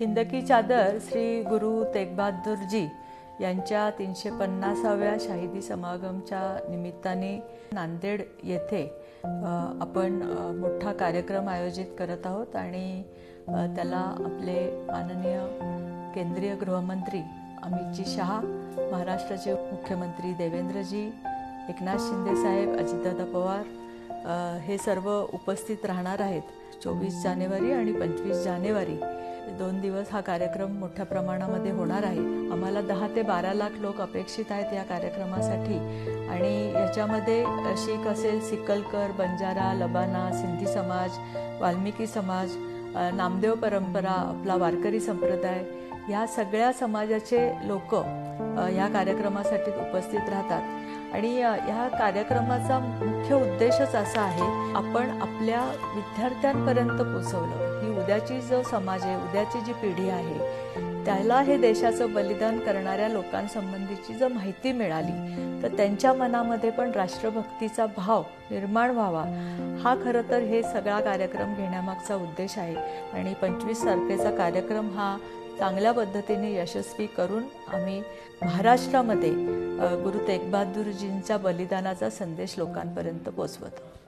हिंदकी चादर श्री गुरु तेगबहादूरजी यांच्या तीनशे पन्नासाव्या शाहिदी समागमच्या निमित्ताने नांदेड येथे आपण मोठा कार्यक्रम आयोजित करत आहोत आणि त्याला आपले माननीय केंद्रीय गृहमंत्री अमितजी शहा महाराष्ट्राचे मुख्यमंत्री देवेंद्रजी एकनाथ शिंदे साहेब अजितदादा पवार हे सर्व उपस्थित राहणार आहेत चोवीस जानेवारी आणि पंचवीस जानेवारी. दोन दिवस हा कार्यक्रम मोठ्या प्रमाणामध्ये होणार आहे. आम्हाला दहा ते बारा लाख लोक अपेक्षित आहेत या कार्यक्रमासाठी. आणि याच्यामध्ये शीख असेल सिकलकर बंजारा लबाना सिंधी समाज वाल्मिकी समाज नामदेव परंपरा आपला वारकरी संप्रदाय या सगळ्या समाजाचे लोक या कार्यक्रमासाठी उपस्थित राहतात. आणि ह्या कार्यक्रमाचा मुख्य उद्देशच असा आहे आपण आपल्या विद्यार्थ्यांपर्यंत पोचवलं ही उद्याची जो समाज आहे उद्याची जी पिढी आहे त्याला हे देशाचं बलिदान करणाऱ्या लोकांसंबंधीची जर माहिती मिळाली तर त्यांच्या मनामध्ये पण राष्ट्रभक्तीचा भाव निर्माण व्हावा. हा खरं तर हे सगळा कार्यक्रम घेण्यामागचा उद्देश आहे. आणि पंचवीस तारखेचा कार्यक्रम हा चांगल्या पद्धतीने यशस्वी करून आम्ही महाराष्ट्रामध्ये गुरु तेगबहादूरजींच्या बलिदानाचा संदेश लोकांपर्यंत पोचवतो